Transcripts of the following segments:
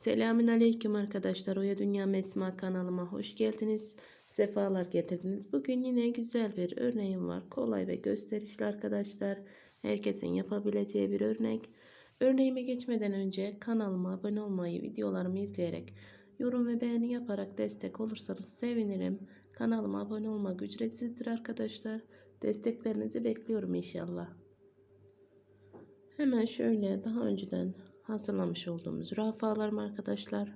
Selamün Aleyküm arkadaşlar. Oya Dünya Mesma kanalıma hoş geldiniz. Sefalar getirdiniz. Bugün yine güzel bir örneğim var. Kolay ve gösterişli arkadaşlar. Herkesin yapabileceği bir örnek. Örneğime geçmeden önce kanalıma abone olmayı, videolarımı izleyerek, yorum ve beğeni yaparak destek olursanız sevinirim. Kanalıma abone olmak ücretsizdir arkadaşlar. Desteklerinizi bekliyorum inşallah. Hemen şöyle daha önceden hazırlamış olduğumuz zürafalarım arkadaşlar.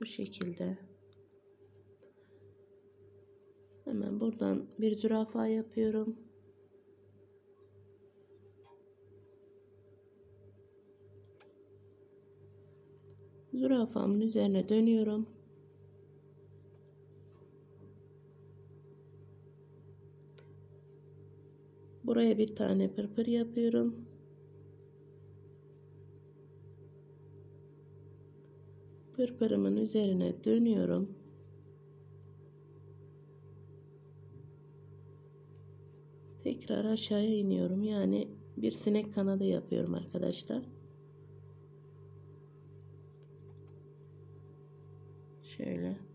Bu şekilde. Hemen buradan bir zürafa yapıyorum. Zürafamın üzerine dönüyorum. Buraya bir tane pırpır yapıyorum. Pırpırımın üzerine dönüyorum. Tekrar aşağıya iniyorum. Yani bir sinek kanadı yapıyorum arkadaşlar. Şöyle.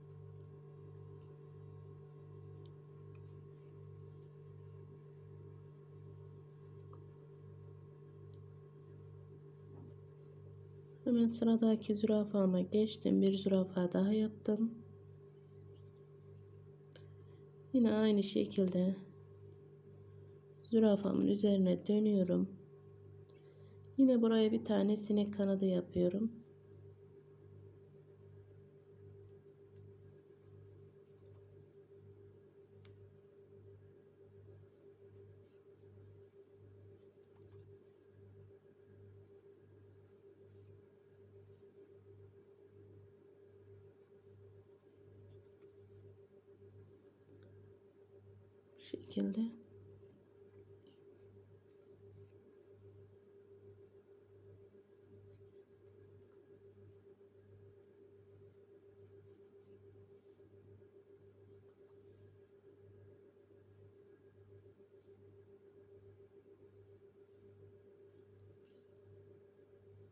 Hemen sıradaki zürafama geçtim. Bir zürafa daha yaptım. Yine aynı şekilde zürafamın üzerine dönüyorum. Yine buraya bir tane sinek kanadı yapıyorum. Şekilde.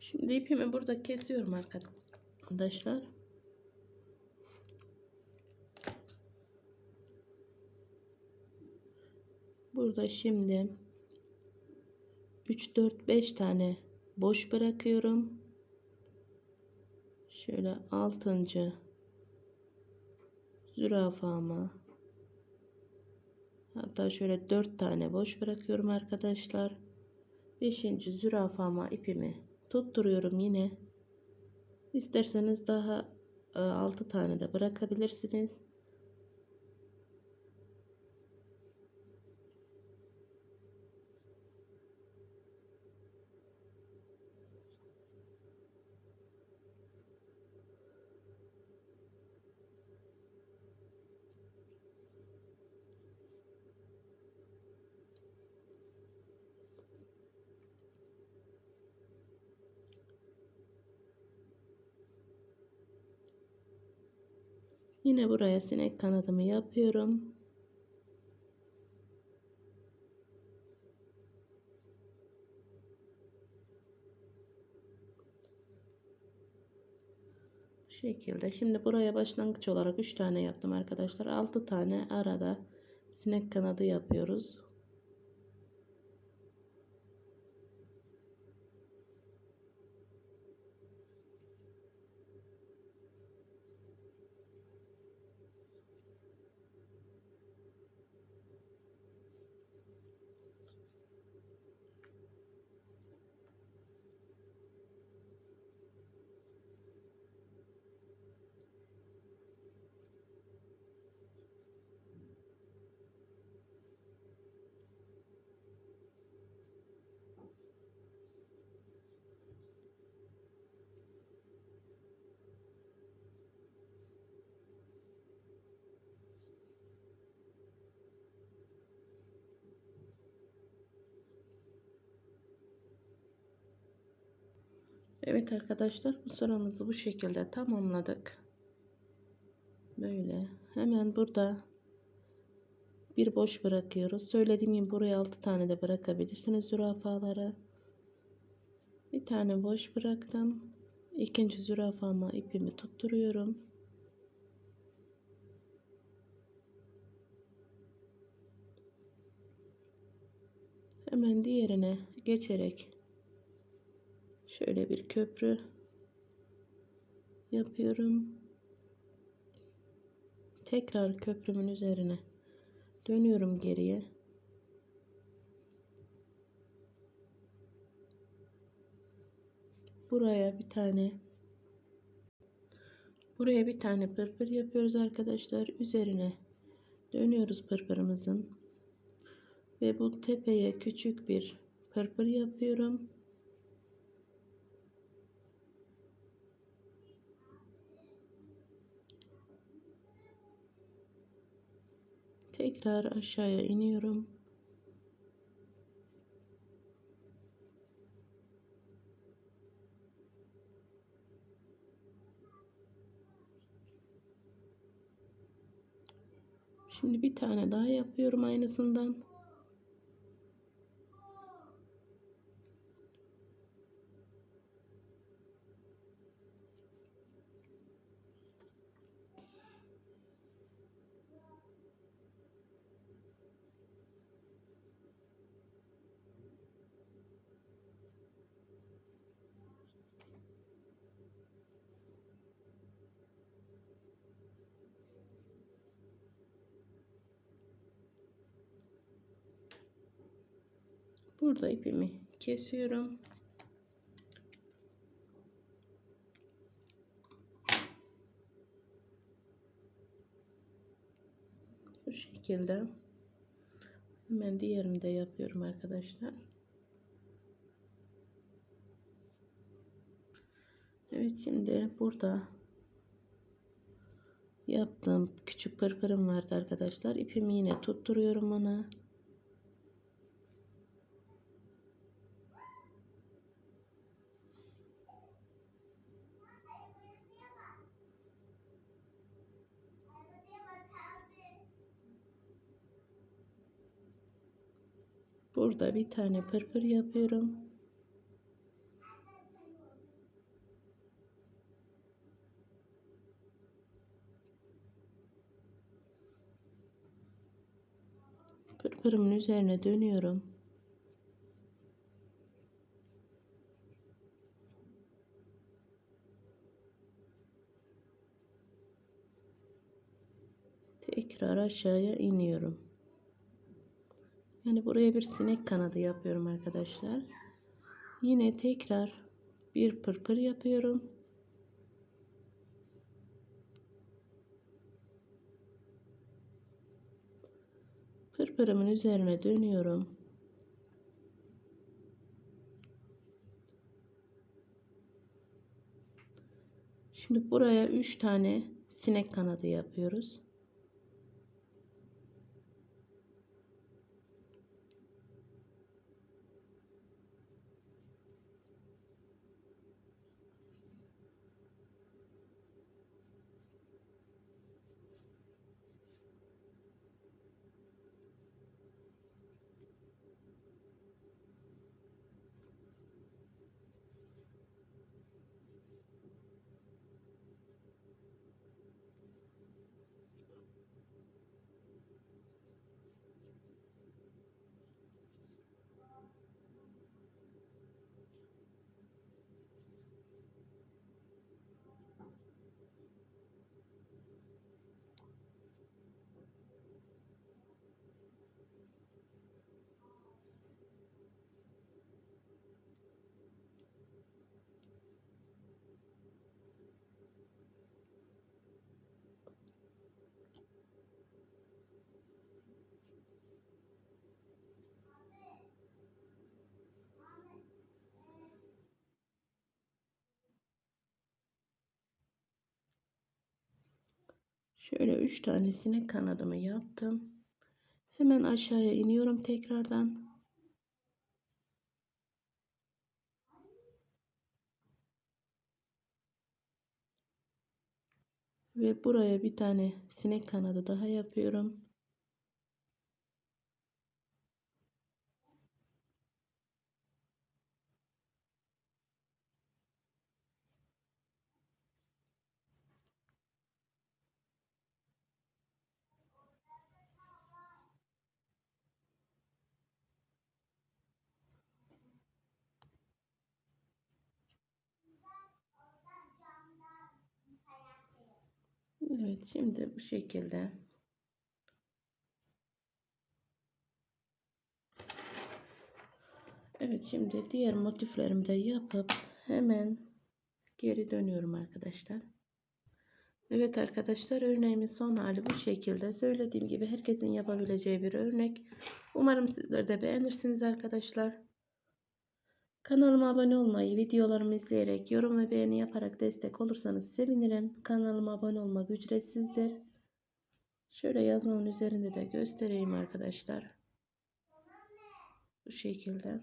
Şimdi ipimi burada kesiyorum arkadaşlar. Burada şimdi 3 4 5 tane boş bırakıyorum. Şöyle 6. zürafama hatta şöyle 4 tane boş bırakıyorum arkadaşlar. 5. zürafama ipimi tutturuyorum yine. İsterseniz daha 6 tane de bırakabilirsiniz. Yine buraya sinek kanadımı yapıyorum. Bu şekilde. Şimdi buraya başlangıç olarak 3 tane yaptım arkadaşlar. 6 tane arada sinek kanadı yapıyoruz. Evet arkadaşlar bu sıramızı bu şekilde tamamladık. Böyle hemen burada bir boş bırakıyoruz. Söylediğim gibi buraya 6 tane de bırakabilirsiniz zürafalara. Bir tane boş bıraktım. İkinci zürafama ipimi tutturuyorum. Hemen diğerine geçerek şöyle bir köprü yapıyorum. Tekrar köprümün üzerine dönüyorum geriye. Buraya bir tane buraya bir tane pırpır yapıyoruz arkadaşlar. Üzerine dönüyoruz pırpırımızın. Ve bu tepeye küçük bir pırpır yapıyorum. Tekrar aşağıya iniyorum. Şimdi bir tane daha yapıyorum aynısından. Burada ipimi kesiyorum. Bu şekilde hemen diğerini de yapıyorum arkadaşlar. Evet şimdi burada yaptığım küçük pırpırım vardı arkadaşlar. İpimi yine tutturuyorum ona. Burada bir tane pırpır yapıyorum. Pırpırımın üzerine dönüyorum. Tekrar aşağıya iniyorum. Yani buraya bir sinek kanadı yapıyorum arkadaşlar. Yine tekrar bir pırpır yapıyorum. Pırpırımın üzerine dönüyorum. Şimdi buraya 3 tane sinek kanadı yapıyoruz. Şöyle üç tanesini kanadımı yaptım. Hemen aşağıya iniyorum tekrardan. Ve buraya bir tane sinek kanadı daha yapıyorum. Evet şimdi bu şekilde. Evet şimdi diğer motiflerimi de yapıp hemen geri dönüyorum arkadaşlar. Evet arkadaşlar örneğimin son hali bu şekilde. Söylediğim gibi herkesin yapabileceği bir örnek. Umarım sizler de beğenirsiniz arkadaşlar. Kanalıma abone olmayı, videolarımı izleyerek, yorum ve beğeni yaparak destek olursanız sevinirim. Kanalıma abone olmak ücretsizdir. Şöyle yazmamın üzerinde de göstereyim arkadaşlar. Bu şekilde.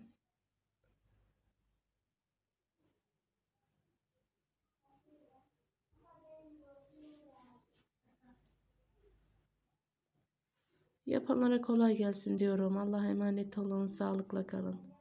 Yapanlara kolay gelsin diyorum. Allah'a emanet olun. Sağlıkla kalın.